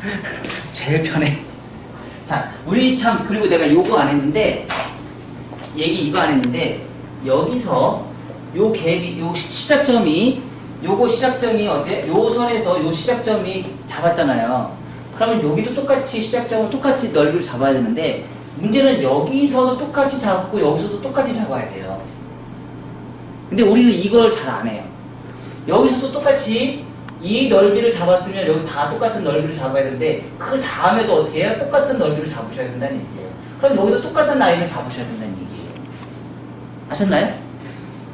제일 편해. 자, 우리 참 그리고 내가 요거 안 했는데 얘기 이거 안 했는데 여기서 요 갭이 요 시- 시작점이 요거 시작점이 어때? 요 선에서 요 시작점이 잡았잖아요. 그러면 여기도 똑같이 시작점을 똑같이 넓이를 잡아야 되는데 문제는 여기서도 똑같이 잡고 여기서도 똑같이 잡아야 돼요. 근데 우리는 이걸 잘 안 해요. 여기서도 똑같이 이 넓이를 잡았으면 여기 다 똑같은 넓이를 잡아야 되는데 그 다음에도 어떻게 해요? 똑같은 넓이를 잡으셔야 된다는 얘기예요. 그럼 여기도 똑같은 라인을 잡으셔야 된다는 얘기예요. 아셨나요?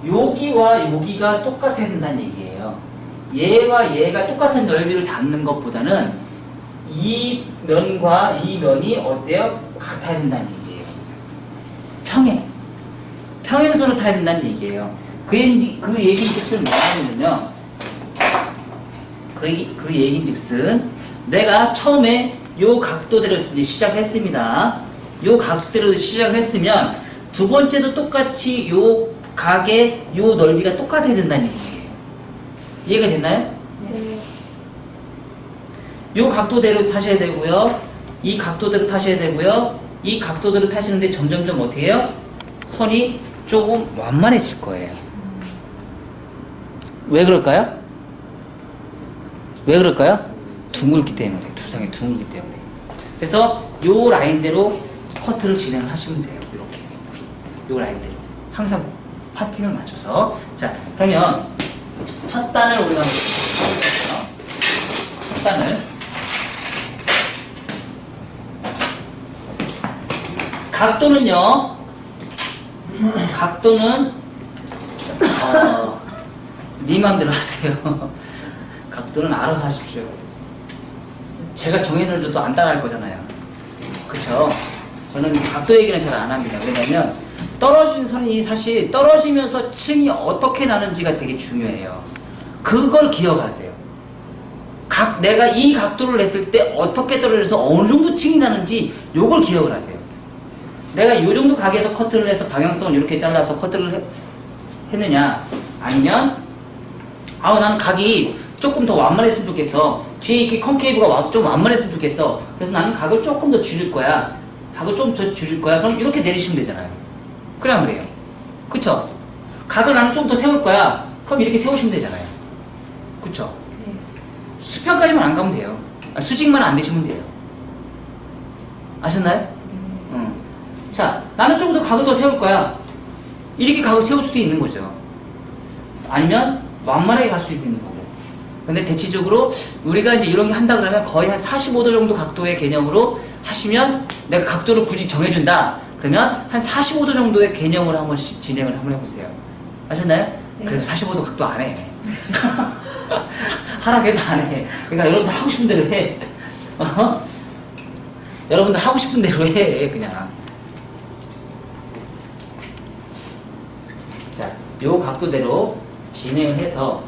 여기와 여기가 똑같아야 된다는 얘기예요. 얘와 얘가 똑같은 넓이를 잡는 것보다는 이 면과 이 면이 어때요? 같아야 된다는 얘기예요. 평행. 평행선을 타야 된다는 얘기예요. 그, 얘기, 그 얘기즉슨 뭐냐면요. 그, 그 얘기즉슨 내가 처음에 요 각도대로 시작했습니다. 요 각도대로 시작을 했으면 두 번째도 똑같이 요 각의 요 넓이가 똑같아야 된다는 얘기예요. 이해가 됐나요? 네. 요 각도대로 타셔야 되고요. 이 각도대로 타셔야 되고요. 이 각도대로 타시는데 점점점 어떻게 해요? 선이 조금 완만해질 거예요. 왜 그럴까요? 왜 그럴까요? 둥글기 때문에 두상이 둥글기 때문에. 그래서 요 라인대로 커트를 진행을 하시면 돼요 이렇게. 요 라인대로. 항상 파팅을 맞춰서. 자 그러면 첫 단을 우리가 첫 단을. 각도는요? 각도는 어, 네 맘대로 하세요 각도는 알아서 하십시오. 제가 정해놓어도 안 따라할 거잖아요. 그쵸? 저는 각도 얘기는 잘 안 합니다. 왜냐면 떨어진 선이 사실 떨어지면서 층이 어떻게 나는지가 되게 중요해요. 그걸 기억하세요. 각 내가 이 각도를 냈을 때 어떻게 떨어져서 어느 정도 층이 나는지 요걸 기억을 하세요. 내가 요 정도 각에서 커트를 해서 방향성을 이렇게 잘라서 커트를 해- 했느냐? 아니면 아우 나는 각이 조금 더 완만했으면 좋겠어. 뒤에 이렇게 컨케이브가 와- 좀 완만했으면 좋겠어. 그래서 나는 각을 조금 더 줄일 거야. 각을 좀 더 줄일 거야. 그럼 이렇게 내리시면 되잖아요. 그래 안 그래요? 그쵸? 각을 나는 좀 더 세울 거야. 그럼 이렇게 세우시면 되잖아요. 그쵸? 네. 수평까지만 안 가면 돼요. 아, 수직만 안 되시면 돼요. 아셨나요? 응. 자, 나는 좀더 각을 더 세울 거야. 이렇게 각을 세울 수도 있는 거죠. 아니면 완만하게 갈 수도 있는 거고. 근데 대체적으로 우리가 이제 이런 게 한다 그러면 거의 한 45도 정도 각도의 개념으로 하시면 내가 각도를 굳이 정해준다. 그러면 한 45도 정도의 개념으로 한번 시- 진행을 한번 해보세요. 아셨나요? 네. 그래서 45도 각도 안 해. 하라고 해도 안 해. 그러니까 여러분들 하고 싶은 대로 해. 어? 여러분들 하고 싶은 대로 해. 그냥. 자, 요 각도대로 진행을 해서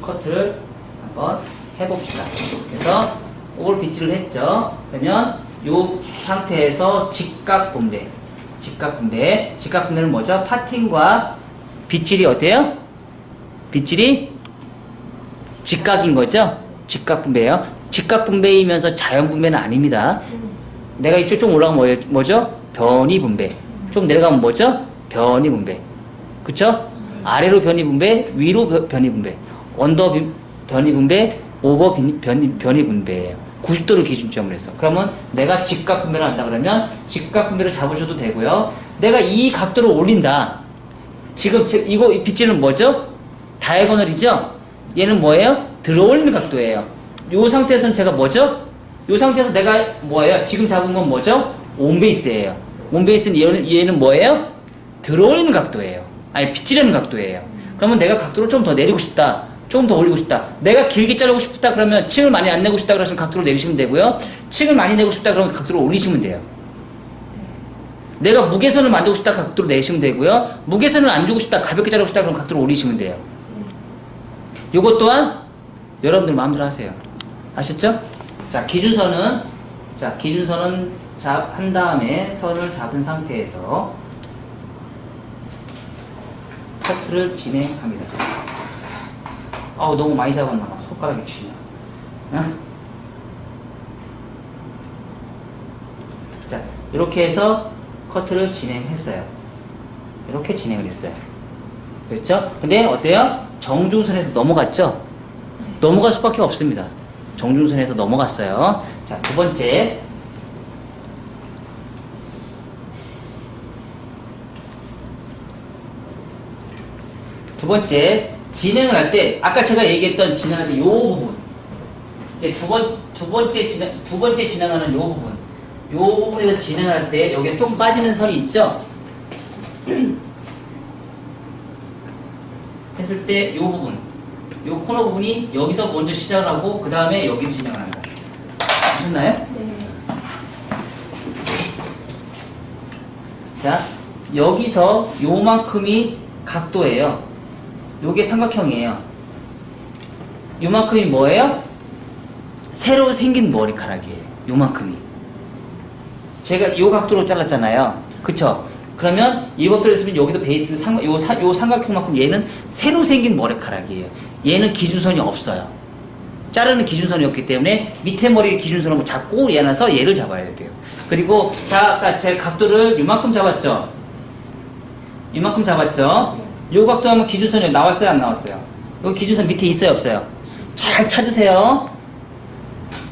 커트를 한번 해봅시다. 그래서 이걸 빗질을 했죠. 그러면 요 상태에서 직각 분배. 직각 분배. 직각 분배는 뭐죠? 파팅과 빗질이 어때요? 빗질이 직각인 거죠? 직각 분배예요. 직각 분배이면서 자연 분배는 아닙니다. 내가 이쪽 좀 올라가면 뭐, 죠 변이 분배. 좀 내려가면 뭐죠? 변이 분배. 그쵸? 아래로 변이 분배, 위로 벼- 변이 분배. 언더 비- 변이 분배, 오버 비- 변이, 분배예요. 90도를 기준점으로 해서. 그러면 내가 직각 분배를 한다 그러면 직각 분배를 잡으셔도 되고요. 내가 이 각도를 올린다. 지금 제- 이거 이 빗질은 뭐죠? 다이아고널이죠? 얘는 뭐예요? 들어올리는 각도예요. 요 상태에서는 제가 뭐죠? 요 상태에서 내가 뭐예요? 지금 잡은 건 뭐죠? 온베이스예요. 온베이스는 얘는, 얘는 뭐예요? 들어올리는 각도예요. 아니 빗지르는 각도예요. 그러면 내가 각도를 좀 더 내리고 싶다. 조금 더 올리고 싶다. 내가 길게 자르고 싶다 그러면 층을 많이 안 내고 싶다 그러시면 각도를 내리시면 되고요. 층을 많이 내고 싶다 그러면 각도를 올리시면 돼요. 내가 무게선을 만들고 싶다 각도를 내시면 되고요. 무게선을 안 주고 싶다 가볍게 자르고 싶다 그럼 각도를 올리시면 돼요. 요것 또한 여러분들 마음대로 하세요. 아셨죠? 자, 기준선은 자, 기준선은 잡, 한 다음에 선을 잡은 상태에서 커트를 진행합니다. 아우 너무 많이 잡았나 봐 손가락이 쥐냐 응? 자 이렇게 해서 커트를 진행했어요 이렇게 진행을 했어요 그렇죠? 근데 어때요? 정중선에서 넘어갔죠? 넘어갈 수밖에 없습니다 정중선에서 넘어갔어요 자 두 번째 두 번째 진행을 할 때, 아까 제가 얘기했던 진행할 때 요 부분. 두 번, 두 번째 진행, 두 번째 진행하는 요 부분. 요 부분에서 진행할 때, 여기에 좀 빠지는 선이 있죠? 했을 때 요 부분. 요 코너 부분이 여기서 먼저 시작을 하고, 그 다음에 여기로 진행을 한다. 아셨나요? 네. 자, 여기서 요만큼이 각도예요. 요게 삼각형이에요. 요만큼이 뭐예요? 새로 생긴 머리카락이에요. 요만큼이. 제가 요 각도로 잘랐잖아요. 그쵸? 그러면 이 각도로 했으면 여기도 베이스 삼각, 요, 사- 요 삼각형만큼 얘는 새로 생긴 머리카락이에요. 얘는 기준선이 없어요. 자르는 기준선이 없기 때문에 밑에 머리 기준선을 잡고 얘나서 얘를 잡아야 돼요. 그리고 자 아까 제 각도를 요만큼 잡았죠. 이만큼 잡았죠. 요 각도 하면 기준선이 나왔어요, 안 나왔어요? 여기 기준선 밑에 있어요, 없어요? 잘 찾으세요.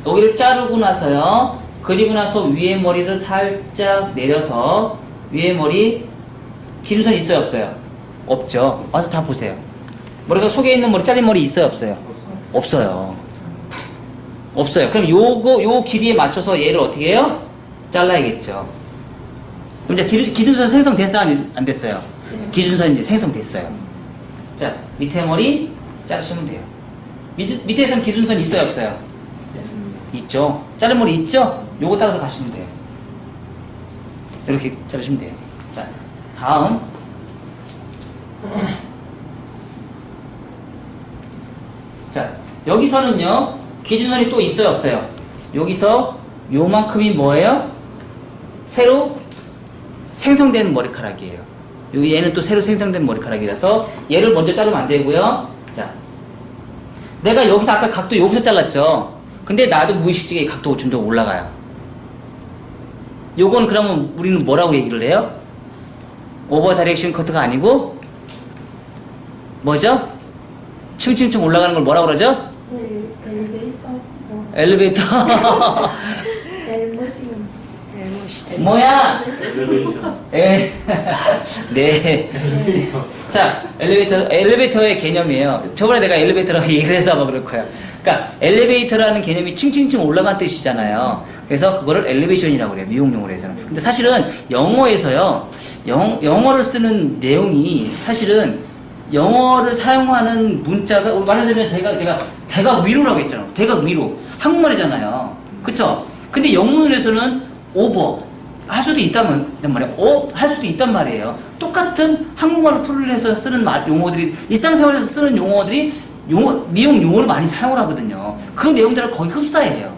여기를 자르고 나서요. 그리고 나서 위에 머리를 살짝 내려서 위에 머리 기준선 있어요, 없어요? 없죠. 와서 다 보세요. 머리가 속에 있는 머리 잘린 머리 있어요, 없어요? 없어요. 없어요. 그럼 요거 요 길이에 맞춰서 얘를 어떻게 해요? 잘라야겠죠. 그럼 이제 기, 기준선 생성됐어요, 안, 안 됐어요? 기준선이 이제 생성됐어요. 자, 밑에 머리 자르시면 돼요. 밑, 밑에서는 기준선 있어요, 없어요? 있죠. 자른 머리 있죠? 요거 따라서 가시면 돼요. 이렇게 자르시면 돼요. 자, 다음. 자, 여기서는요, 기준선이 또 있어요, 없어요? 여기서 요만큼이 뭐예요? 새로 생성된 머리카락이에요. 여기 얘는 또 새로 생성된 머리카락이라서 얘를 먼저 자르면 안 되고요. 자, 내가 여기서 아까 각도 여기서 잘랐죠. 근데 나도 무의식적에 이 각도가 점점 올라가요. 요건 그러면 우리는 뭐라고 얘기를 해요? 오버 다이렉션 커트가 아니고 뭐죠? 층층층 올라가는 걸 뭐라고 그러죠? 엘- 엘리베이터 뭐 엘리베이터. 뭐야? 엘리베이터. 에, 네. 자, 엘리베이터, 엘리베이터의 개념이에요. 저번에 내가 엘리베이터라고 얘기를 해서 아마 그럴 거야. 그러니까, 엘리베이터라는 개념이 층층층 올라간 뜻이잖아요. 그래서 그거를 엘리베이션이라고 그래요. 미용용어로 해서는. 근데 사실은 영어에서요, 영, 영어를 쓰는 내용이 사실은 영어를 사용하는 문자가, 말하자면 대가, 대가, 대가 위로라고 했잖아. 대가 위로. 한국말이잖아요. 그쵸? 근데 영문에서는 오버. 할 수도 있다면, 단 말이야. 어, 할 수도 있단 말이에요. 똑같은 한국말을 풀해서 쓰는 말, 용어들이, 일상생활에서 쓰는 용어들이 용어, 미용 용어를 많이 사용을 하거든요. 그 내용들은 거의 흡사해요.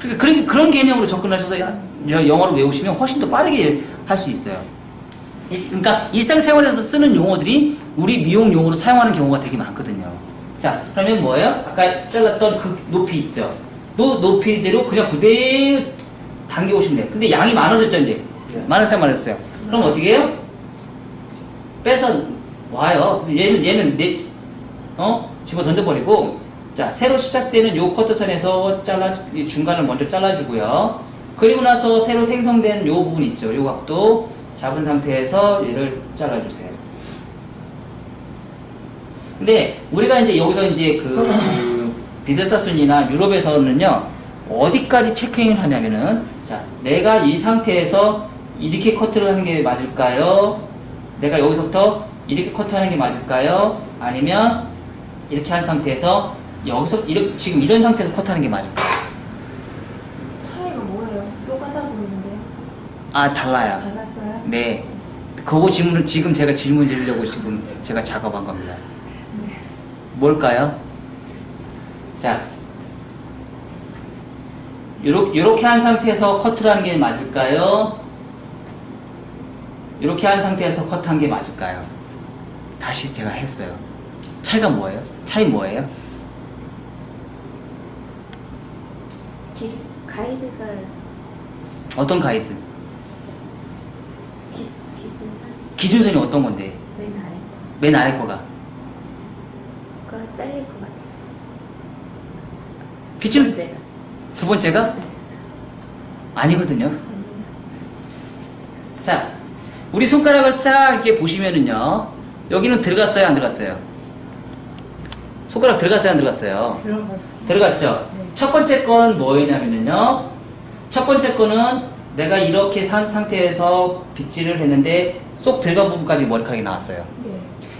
그러니까 그런, 그런 개념으로 접근하셔서 영어를 외우시면 훨씬 더 빠르게 할 수 있어요. 일- 그러니까 일상생활에서 쓰는 용어들이 우리 미용 용어로 사용하는 경우가 되게 많거든요. 자, 그러면 뭐예요? 아까 잘랐던 그 높이 있죠? 노, 높이대로 그냥 그대로 당겨오시면 돼요. 근데 양이 많아졌죠, 이제? 네. 많았어요, 많았어요. 그럼 어떻게 해요? 빼서 와요. 얘는, 얘는 내, 어? 집어 던져버리고, 자, 새로 시작되는 요 커트선에서 잘라, 이 중간을 먼저 잘라주고요. 그리고 나서 새로 생성된 요 부분 있죠. 요 각도 잡은 상태에서 얘를 잘라주세요. 근데 우리가 이제 여기서 이제 그, 그 비델사순이나 유럽에서는요 어디까지 체킹을 하냐면은 자 내가 이 상태에서 이렇게 커트를 하는 게 맞을까요? 내가 여기서부터 이렇게 커트하는 게 맞을까요? 아니면 이렇게 한 상태에서 여기서 이렇게 지금 이런 상태에서 커트하는 게 맞을까요? 차이가 뭐예요? 똑같아 보이는데요? 아 달라요. 달랐어요? 네. 그거 질문을 지금 제가 질문 드리려고 지금 제가 작업한 겁니다. 뭘까요? 자, 요렇게, 요렇게 한 상태에서 커트를 하는 게 맞을까요? 요렇게 한 상태에서 커트한 게 맞을까요? 다시 제가 했어요. 차이가 뭐예요? 차이 뭐예요? 길, 가이드가 어떤 가이드? 기, 기준선 기준선이 어떤 건데? 맨 아래 맨 아래 거가. 거가 잘릴 것 같아요. 기준 번째가. 두 번째가 네. 아니거든요. 자, 우리 손가락을 쫙 이렇게 보시면은요. 여기는 들어갔어요, 안 들어갔어요? 손가락 들어갔어요, 안 들어갔어요? 들어갔어. 들어갔죠? 네. 첫 번째 건 뭐였냐면요. 첫 번째 거는 내가 이렇게 산 상태에서 빗질을 했는데 쏙 들어간 부분까지 머리카락이 나왔어요. 네.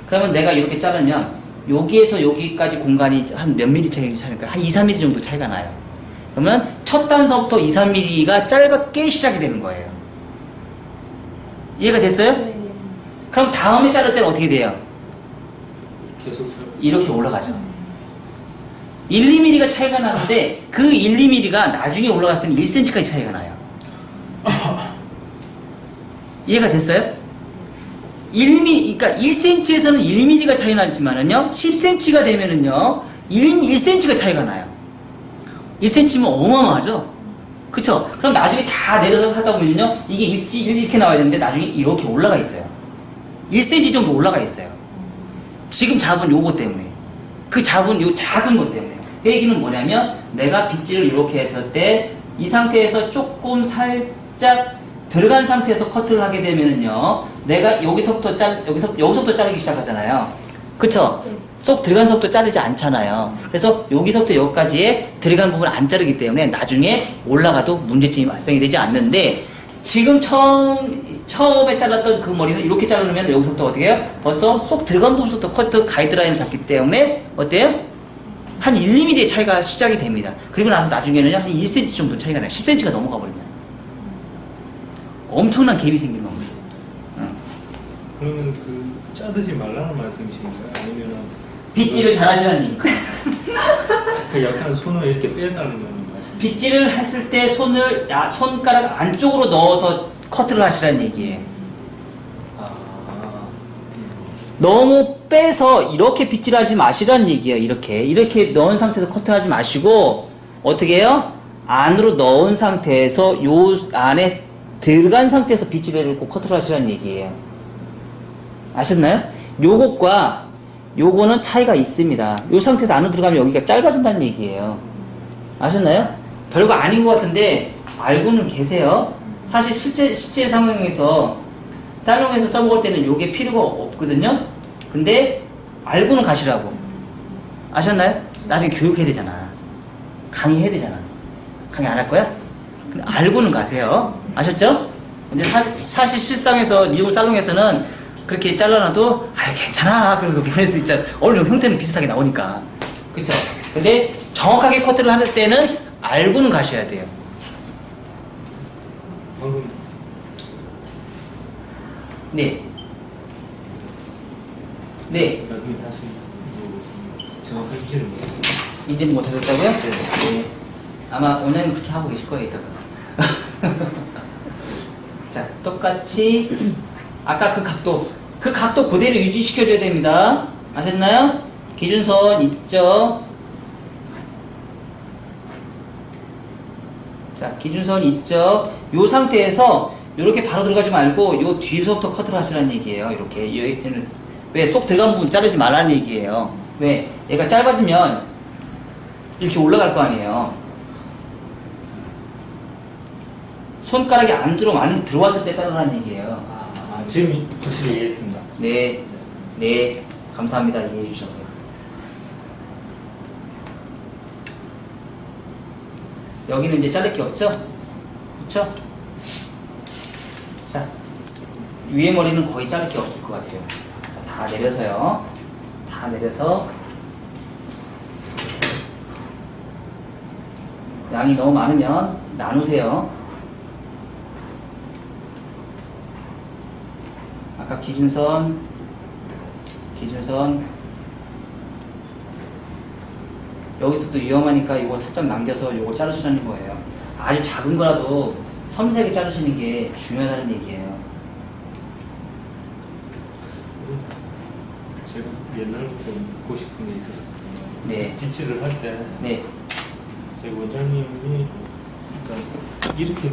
그러면 내가 이렇게 자르면 여기에서 여기까지 공간이 한 몇 미리 차이 차니까 한 2, 3mm 정도 차이가 나요. 그러면 첫 단서부터 2, 3mm가 짧게 시작이 되는 거예요. 이해가 됐어요? 네. 그럼 다음에 자를 때는 어떻게 돼요? 계속 이렇게 올라가죠. 1, 2mm가 차이가 나는데 그 1, 2mm가 나중에 올라갔을 때는 1cm까지 차이가 나요. 이해가 됐어요? 1mm, 그러니까 1cm에서는 1mm가 차이 나지만은요, 10cm가 되면은요, 1, 1cm가 차이가 나요. 1cm면 어마어마하죠? 그쵸? 그럼 나중에 다 내려서 하다 보면요, 이게 이렇게, 이렇게 나와야 되는데 나중에 이렇게 올라가 있어요. 1cm 정도 올라가 있어요. 지금 잡은 요거 때문에. 그 잡은 요 작은 것 때문에. 그 얘기는 뭐냐면, 내가 빗질을 이렇게 했을 때, 이 상태에서 조금 살짝 들어간 상태에서 커트를 하게 되면은요, 내가 여기서부터 잘, 여기서, 여기서부터 자르기 시작하잖아요. 그쵸? 네. 쏙 들어간 서부터 자르지 않잖아요. 그래서 여기서부터 여기까지의 들어간 부분을 안 자르기 때문에 나중에 올라가도 문제점이 발생이 되지 않는데, 지금 처음, 처음에 잘랐던 그 머리는 이렇게 자르면 여기서부터 어떻게 해요? 벌써 쏙 들어간 부분부터 커트 가이드라인을 잡기 때문에 어때요? 한 1, 2mm의 차이가 시작이 됩니다. 그리고 나서 나중에는 한 1cm 정도 차이가 나요. 10cm가 넘어가 버리면. 엄청난 갭이 생기는 겁니다. 응. 그러면 그 자르지 말라는 말씀이신가요? 아니면 빗질을 잘 하시라는 얘기. 그 약간 손을 이렇게 빼달라는 말씀? 빗질을 했을 때 손을, 야, 손가락 안쪽으로 넣어서 커트를 하시라는 얘기예요. 아, 너무 빼서 이렇게 빗질하지 마시라는 얘기예요. 이렇게 이렇게 넣은 상태에서 커트하지 마시고 어떻게 해요? 안으로 넣은 상태에서 요 안에 들어간 상태에서 빗질을 꼭 커트를 하시라는 얘기예요. 아셨나요? 요것과 요거는 차이가 있습니다. 요 상태에서 안으로 들어가면 여기가 짧아진다는 얘기예요. 아셨나요? 별거 아닌 것 같은데 알고는 계세요. 사실 실제 실제 상황에서 살롱에서 써먹을 때는 요게 필요가 없거든요. 근데 알고는 가시라고. 아셨나요? 나중에 교육해야 되잖아. 강의해야 되잖아. 강의 안 할 거야? 근데 알고는 가세요. 아셨죠? 근데 사, 사실 실상에서 미용 살롱에서는 그렇게 잘라놔도 아유 괜찮아 그래서 보낼 수 있잖아. 어느 정도 형태는 비슷하게 나오니까. 그쵸? 근데 정확하게 커트를 할 때는 알고는 가셔야 돼요. 방금 네. 네. 나중에 다시 물어보겠습니다. 정확하지는 못했어요. 인지는 못하셨다고요? 네. 아마 원장님 그렇게 하고 계실 거예요, 이따가. 자, 똑같이, 아까 그 각도, 그 각도 그대로 유지시켜줘야 됩니다. 아셨나요? 기준선 있죠? 자, 기준선 있죠? 요 상태에서 이렇게 바로 들어가지 말고 요 뒤에서부터 커트를 하시라는 얘기예요. 이렇게. 얘는 왜쏙 들어간 부분 자르지 말라는 얘기예요. 왜? 얘가 짧아지면 이렇게 올라갈 거 아니에요. 손가락이 안 들어 안 들어왔을 때 자르라는 얘기예요. 아, 지금 확실히 이해했습니다. 네, 네, 감사합니다. 이해해 주셔서. 여기는 이제 자를 게 없죠? 그쵸? 자, 위에 머리는 거의 자를 게 없을 것 같아요. 다 내려서요. 다 내려서. 양이 너무 많으면 나누세요. 아까 기준선, 기준선. 여기서도 위험하니까 이거 살짝 남겨서 이거 자르시라는 거예요. 아주 작은 거라도 섬세하게 자르시는 게 중요하다는 얘기예요. 제가 옛날부터 묻고 싶은 게 있었어요. 네, 빗질을 할때 네. 저희 원장님이 그러니까 이렇게